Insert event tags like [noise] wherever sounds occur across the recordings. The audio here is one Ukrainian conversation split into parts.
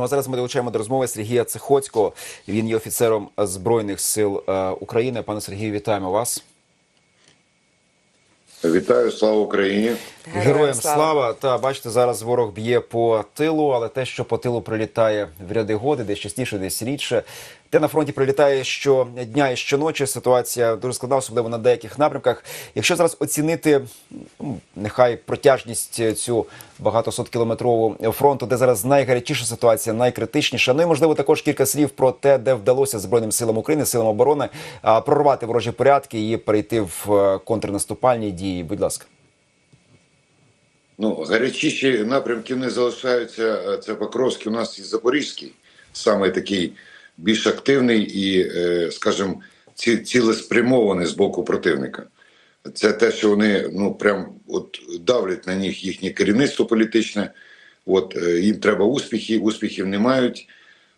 Ну, а зараз ми долучаємо до розмови Сергія Цихоцького. Він є офіцером Збройних сил е, України. Пане Сергію, вітаємо вас. Вітаю, слава Україні! Героям слава. Та бачите, зараз ворог б'є по тилу, але те, що по тилу прилітає в ряди годи, десь частіше, десь рідше. Те на фронті прилітає щодня і щоночі. Ситуація дуже складна, особливо на деяких напрямках. Якщо зараз оцінити ну, нехай протяжність цю багатосоткілометрову фронту, де зараз найгарячіша ситуація, найкритичніша. Ну і можливо також кілька слів про те, де вдалося збройним силам України, силам оборони прорвати ворожі порядки і перейти в е, контрнаступальні дії. Будь ласка. Ну, гарячіші напрямки не залишаються. Це Покровський у нас і Запорізький, саме такий більш активний і, е, скажімо, ці, цілеспрямований з боку противника. Це те, що вони ну прям от давлять на них їхнє керівництво політичне. От е, їм треба успіхів, успіхів не мають.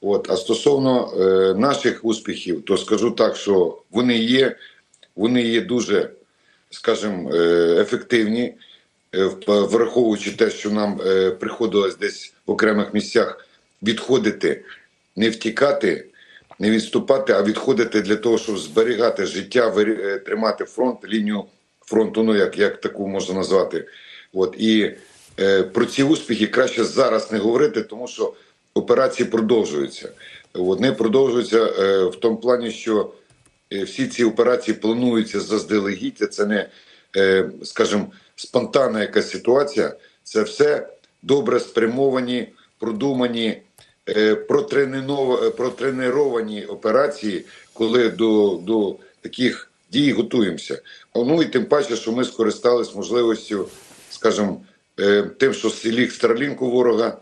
От, а стосовно е, наших успіхів, то скажу так, що вони є, вони є дуже, скажімо, е, ефективні, враховуючи те, що нам е, приходилось десь в окремих місцях відходити, не втікати, не відступати, а відходити для того, щоб зберігати життя, е, тримати фронт, лінію фронту, ну як, як таку можна назвати. От і е, про ці успіхи краще зараз не говорити, тому що операції продовжуються. Вони продовжуються е, в тому плані, що е, всі ці операції плануються заздалегідь. Це не, е, скажімо, спонтанна якась ситуація. Це все добре спрямовані, продумані, протреновані операції, коли до, до таких дій готуємося. Ну і тим паче, що ми скористались можливістю, скажімо, е, тим, що ліг Старлінку ворога,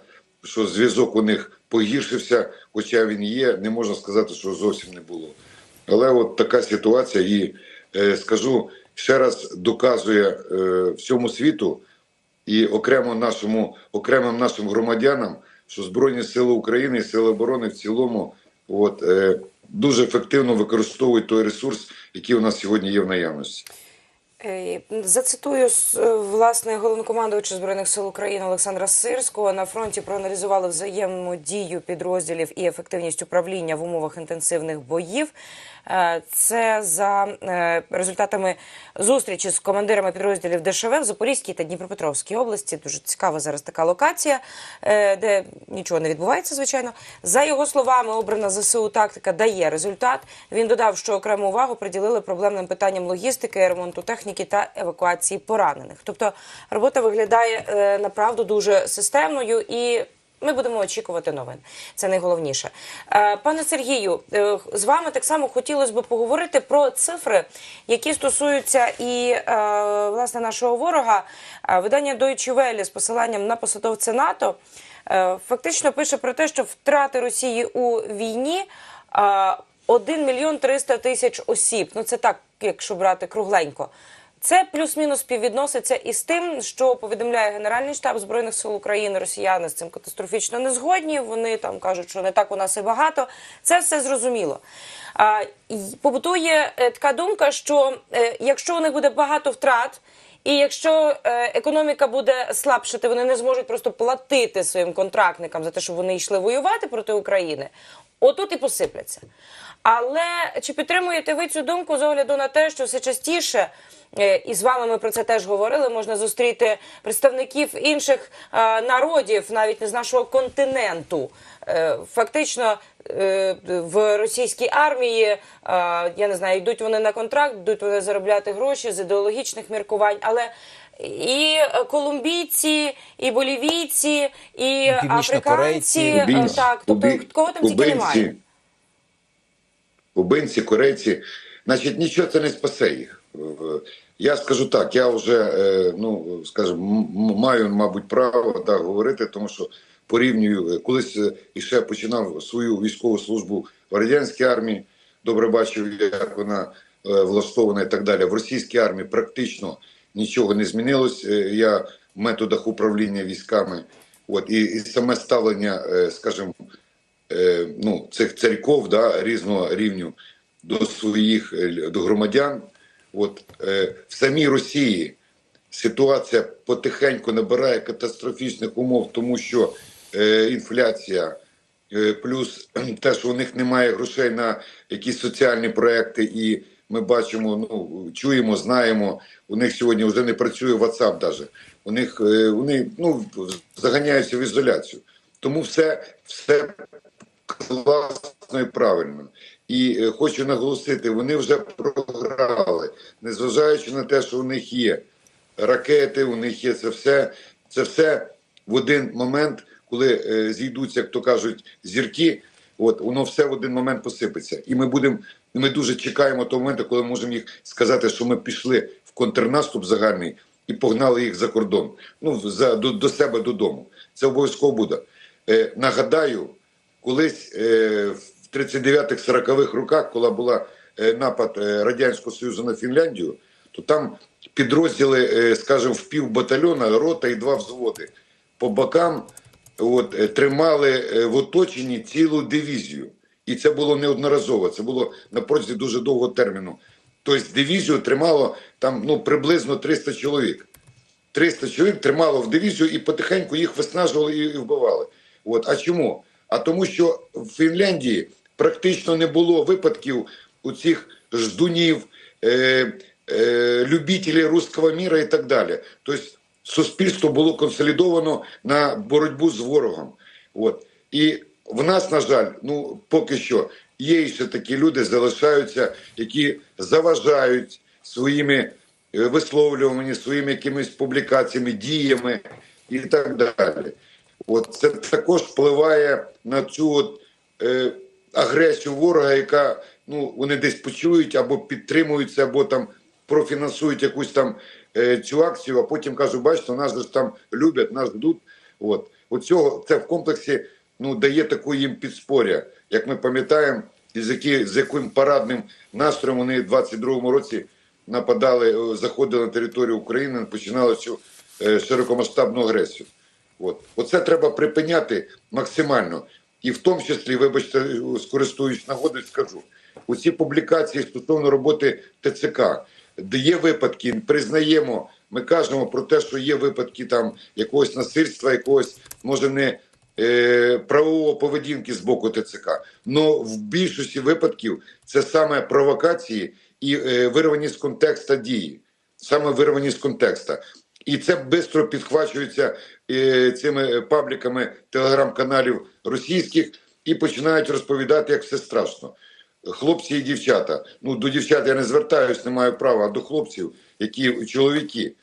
що зв'язок у них погіршився, хоча він є, не можна сказати, що зовсім не було. Але от така ситуація, і е, скажу ще раз, доказує е, всьому світу і окремо нашому, окремим нашим громадянам, що Збройні Сили України і Сили оборони в цілому от, е, дуже ефективно використовують той ресурс, який у нас сьогодні є в наявності. Е, Зацитую е, власне головнокомандувача збройних сил України Олександра Сирського. На фронті проаналізували взаємодію підрозділів і ефективність управління в умовах інтенсивних боїв. Е, Це за результатами зустрічі з командирами підрозділів ДШВ в Запорізькій та Дніпропетровській області. Дуже цікава зараз така локація, де нічого не відбувається, звичайно. За його словами, обрана ЗСУ тактика дає результат. Він додав, що окрему увагу приділили проблемним питанням логістики, ремонту техніки та евакуації поранених. Тобто робота виглядає е, направду дуже системною і. Ми будемо очікувати новин. Це найголовніше. Е, Пане Сергію, е, з вами так само хотілося б поговорити про цифри, які стосуються і власне нашого ворога. Видання Deutsche Welle з посиланням на посадовця НАТО фактично пише про те, що втрати Росії у війні е, 1 мільйон 300 тисяч осіб. Ну це так, якщо брати кругленько. Це плюс-мінус співвідноситься із тим, що повідомляє Генеральний штаб збройних сил України. Росіяни з цим катастрофічно не згодні. Вони там кажуть, що не так у нас і багато. Це все зрозуміло. А, побутує е, така думка, що е, якщо у них буде багато втрат. І якщо е, економіка буде слабшати, вони не зможуть просто платити своїм контрактникам за те, щоб вони йшли воювати проти України. Отут і посипляться. Але чи підтримуєте ви цю думку з огляду на те, що все частіше, і з вами ми про це теж говорили, можна зустріти представників інших е, народів, навіть не з нашого континенту. Е, Фактично е, в російській армії, е, я не знаю, йдуть вони на контракт, йдуть вони заробляти гроші з ідеологічних міркувань, але і е, колумбійці, і болівійці, і африканці, е, Кубинці, так, тобто кого там тільки немає. кубинці, корейці, значить, нічого це не спасе їх. Я скажу так, я вже е, ну скажімо, маю, мабуть, право так говорити, тому що порівнюю е, колись е, іще починав свою військову службу в радянській армії. Добре бачив, як вона влаштована і так далі. В російській армії практично нічого не змінилось. Я в методах управління військами, от і, і саме ставлення, скажімо, ну, цих царьков да, різного рівню до своїх до громадян. От е, в самій Росії ситуація потихеньку набирає катастрофічних умов, тому що е, інфляція, Е, Плюс [clears throat] те, що у них немає грошей на якісь соціальні проекти, і ми бачимо, ну чуємо, знаємо. У них сьогодні вже не працює WhatsApp даже. У них е, вони ну заганяються в ізоляцію. Тому все, все класно і правильно. І е, хочу наголосити, вони вже програли, незважаючи на те, що у них є ракети, у них є це все. Це все в один момент, коли е, зійдуться, як то кажуть, зірки. От воно все в один момент посипеться, і ми будемо. Ми дуже чекаємо того моменту, коли можемо їх сказати, що ми пішли в контрнаступ загальний і погнали їх за кордон. Ну за до, до себе додому. Це обов'язково буде. Е, нагадаю, колись е, в 39-х 40-х роках, коли була е, напад е, радянського союзу на Фінляндію, то там підрозділи, е, скажімо, в пів батальйона, рота і два взводи по бокам от, тримали в оточенні цілу дивізію. І це було неодноразово. Це було на протязі дуже довгого терміну. Тобто дивізію тримало там ну приблизно 300 чоловік. 300 чоловік тримало в дивізію і потихеньку їх виснажували і вбивали. От. А чому? А тому, що в Фінляндії практично не було випадків у цих ждунів, е, е, любителів руського міра і так далі. Тобто суспільство було консолідовано на боротьбу з ворогом. От. І в нас, на жаль, ну поки що є ще такі люди, залишаються, які заважають своїми е, висловлюваннями, своїми якимись публікаціями, діями і так далі. От це також впливає на цю от, е, агресію ворога, яка ну вони десь почують або підтримуються, або там профінансують якусь там е, цю акцію, а потім кажуть, бачите, нас ж там люблять, нас ждуть. От оцього це в комплексі ну дає таку їм підспоря, як ми пам'ятаємо, з які з яким парадним настроєм вони в 22-му році нападали, е, заходили на територію України, починали цю е, широкомасштабну агресію. От оце треба припиняти максимально, і в тому числі, вибачте, скористуюсь нагодою, скажу усі публікації стосовно роботи ТЦК, де є випадки, признаємо. Ми кажемо про те, що є випадки там якогось насильства, якогось може не е, правового поведінки з боку ТЦК. Но в більшості випадків це саме провокації і е, вирвані з контекста дії, саме вирвані з контекста. І це швидко підхвачується е, цими пабліками телеграм-каналів російських і починають розповідати, як все страшно. Хлопці і дівчата. Ну до дівчат я не звертаюсь, не маю права, а до хлопців, які чоловіки.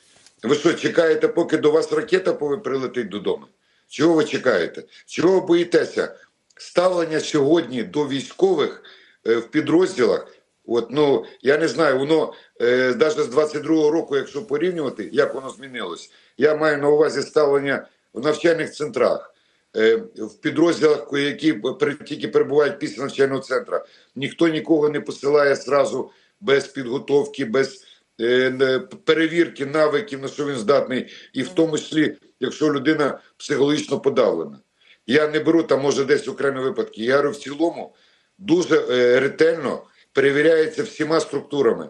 Ви що, чекаєте, поки до вас ракета прилетить додому? Чого ви чекаєте? Чого боїтеся? Ставлення сьогодні до військових е, в підрозділах. От ну я не знаю, воно е, навіть з 22-го року, якщо порівнювати, як воно змінилось. Я маю на увазі ставлення в навчальних центрах, е, в підрозділах, які тільки перебувають після навчального центру. Ніхто нікого не посилає зразу без підготовки, без е, перевірки навиків, на що він здатний, і в тому числі, якщо людина психологічно подавлена. Я не беру там, може, десь окремі випадки. Я говорю, в цілому дуже е, ретельно перевіряється всіма структурами.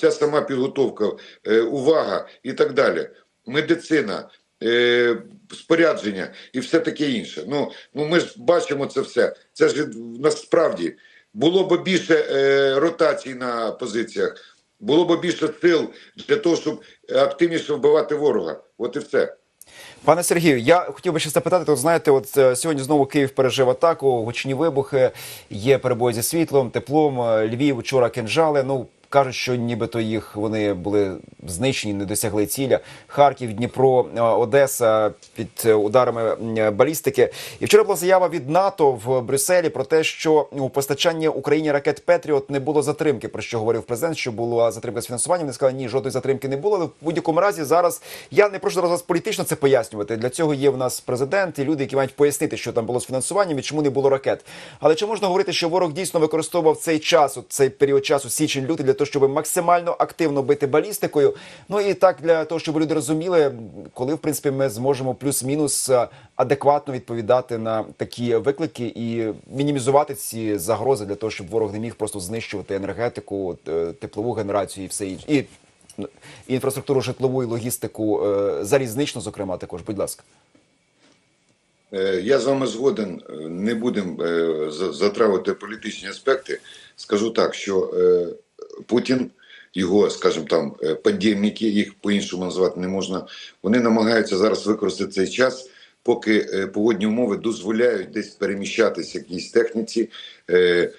Ця сама підготовка, е, увага і так далі. Медицина, е, спорядження і все таке інше. Ну, ну ми ж бачимо це все. Це ж насправді було б більше е, ротацій на позиціях, було б більше сил для того, щоб активніше вбивати ворога. От і все. Пане Сергію, я хотів би ще запитати. то знаєте, от е, сьогодні знову Київ пережив атаку, гучні вибухи, є перебої зі світлом, теплом. е, Львів вчора кинжали. Ну кажуть, що нібито їх вони були знищені, не досягли ціля. Харків, Дніпро, е, Одеса під е, ударами балістики. І вчора була заява від НАТО в Брюсселі про те, що у постачанні Україні ракет Петріот не було затримки. Про що говорив президент, що була затримка з фінансуванням. Вони сказали, ні, жодної затримки не було. Але в будь-якому разі зараз я не прошу зараз політично це пояснювати. Для цього є в нас президент і люди, які мають пояснити, що там було з фінансуванням і чому не було ракет. Але чи можна говорити, що ворог дійсно використовував цей час, цей період часу, січень лютий, для того, щоб максимально активно бити балістикою? Ну і так для того, щоб люди розуміли, коли в принципі ми зможемо плюс-мінус е, адекватно відповідати на такі виклики і мінімізувати ці загрози для того, щоб ворог не міг просто знищувати енергетику, е, теплову генерацію і все інше. І і інфраструктуру житлову і логістику, е, залізничну, зокрема, також. Будь ласка. Я з вами згоден, не будемо за- затрагувати політичні аспекти. Скажу так, що Путін, його, скажімо там, е, подємники, їх по-іншому назвати не можна, вони намагаються зараз використати цей час, поки е, погодні умови дозволяють десь переміщатися якійсь техніці. е,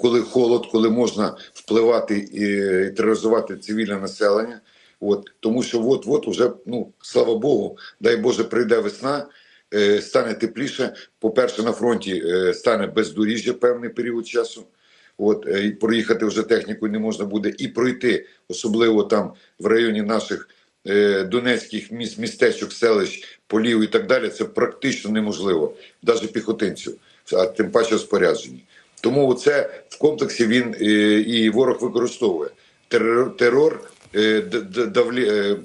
Коли холод, коли можна впливати і тероризувати цивільне населення, от тому що от от уже ну слава Богу, дай Боже, прийде весна, стане тепліше. По-перше, на фронті стане бездоріжжя певний період часу. От е, і проїхати вже технікою не можна буде, і пройти, особливо там в районі наших е, донецьких міст, містечок, селищ, полів і так далі. Це практично неможливо, навіть піхотинцю, а тим паче споряджені. Тому це в комплексі він е, і ворог використовує терор, терор е, давлі, е,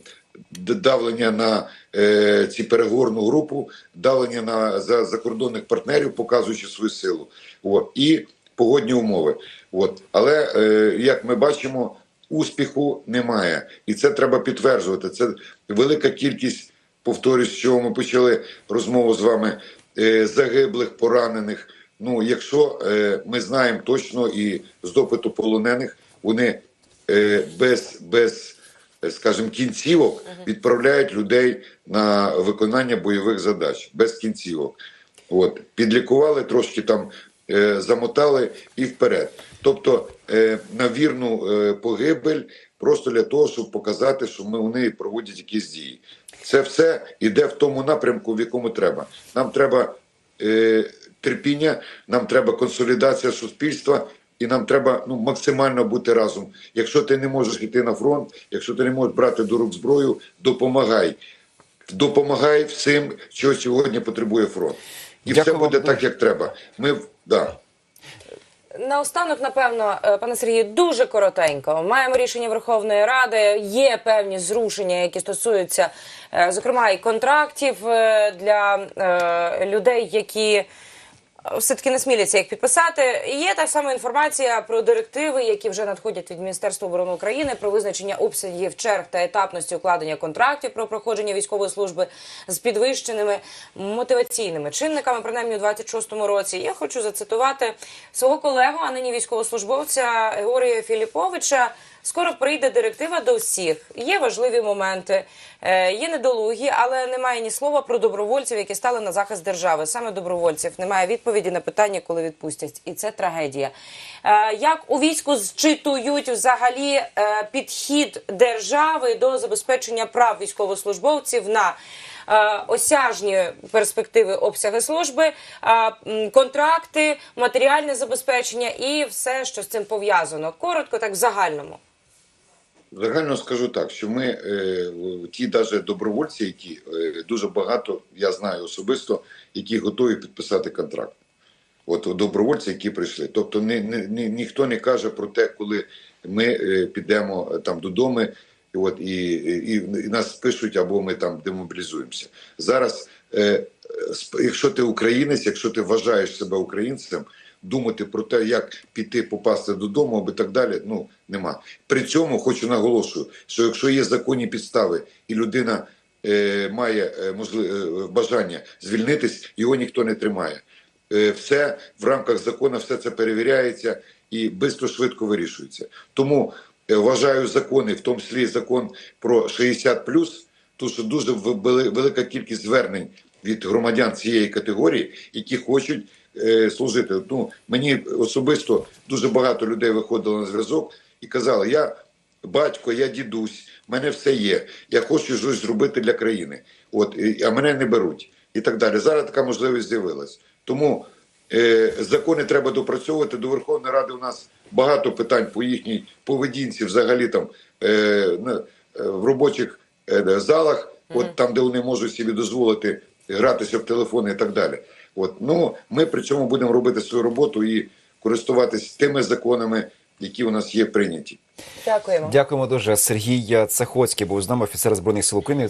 давлення на е, ці переговорну групу, давлення на за закордонних партнерів, показуючи свою силу. От, і погодні умови. От. Але е, як ми бачимо, успіху немає. І це треба підтверджувати. Це велика кількість, повторюсь, з чого ми почали розмову з вами, е, загиблих, поранених. Ну, якщо е, ми знаємо точно і з допиту полонених, вони е, без, без скажімо, кінцівок відправляють людей на виконання бойових задач без кінцівок. От підлікували трошки там, замотали і вперед. Тобто е, на вірну е, погибель, просто для того, щоб показати, що ми вони проводять якісь дії. Це все йде в тому напрямку, в якому треба. Нам треба е, терпіння, нам треба консолідація суспільства, і нам треба ну, максимально бути разом. Якщо ти не можеш йти на фронт, якщо ти не можеш брати до рук зброю, допомагай. Допомагай всім, чого сьогодні потребує фронт. І Дякую все буде вам. так, як треба. Ми в- да. Наостанок, напевно, е, пане Сергію, дуже коротенько. Маємо рішення Верховної Ради. Є певні зрушення, які стосуються, е, зокрема, і контрактів е, для людей, які все-таки не сміляться їх підписати. Є так само інформація про директиви, які вже надходять від Міністерства оборони України про визначення обсягів черг та етапності укладення контрактів про проходження військової служби з підвищеними мотиваційними чинниками, принаймні у 26-му році. Я хочу зацитувати свого колегу, а нині військовослужбовця Георгія Філіповича. Скоро прийде директива до всіх. Є важливі моменти, е, є недолугі, але немає ні слова про добровольців, які стали на захист держави. Саме добровольців немає відповіді на питання, коли відпустять, і це трагедія. Е, Як у війську зчитують взагалі е, підхід держави до забезпечення прав військовослужбовців на осяжні перспективи обсяги служби, контракти, матеріальне забезпечення і все, що з цим пов'язано. Коротко, так в загальному. Загально скажу так, що ми е, ті даже добровольці, які е, дуже багато, я знаю особисто, які готові підписати контракт. От добровольці, які прийшли. Тобто ні, ні, ні, ніхто не каже про те, коли ми е, підемо там додому, от, і, і, і нас спишуть або ми там демобілізуємося. Зараз, якщо ти українець, якщо ти вважаєш себе українцем, думати про те, як піти попасти додому або так далі, ну нема. При цьому хочу наголошую, що якщо є законні підстави і людина е, має е, можли, е, бажання звільнитись, його ніхто не тримає. Е, все в рамках закону, все це перевіряється і швидко швидко вирішується. Тому е, вважаю закони, в тому числі закон про 60+, тому що дуже велика кількість звернень від громадян цієї категорії, які хочуть е, служити. Ну, мені особисто дуже багато людей виходило на зв'язок і казали, я батько, я дідусь, в мене все є. Я хочу щось зробити для країни. От, і- а мене не беруть. І так далі. Зараз така можливість з'явилась. Тому е, закони треба допрацьовувати. До Верховної Ради у нас багато питань по їхній поведінці, взагалі там е, е, в робочих е, залах, от там, де вони можуть собі дозволити гратися в телефони і так далі. От ну ми при цьому будемо робити свою роботу і користуватись тими законами, які у нас є прийняті. Дякуємо. Дякуємо дуже. Сергій Цехоцький був з нами, офіцер збройних сил України.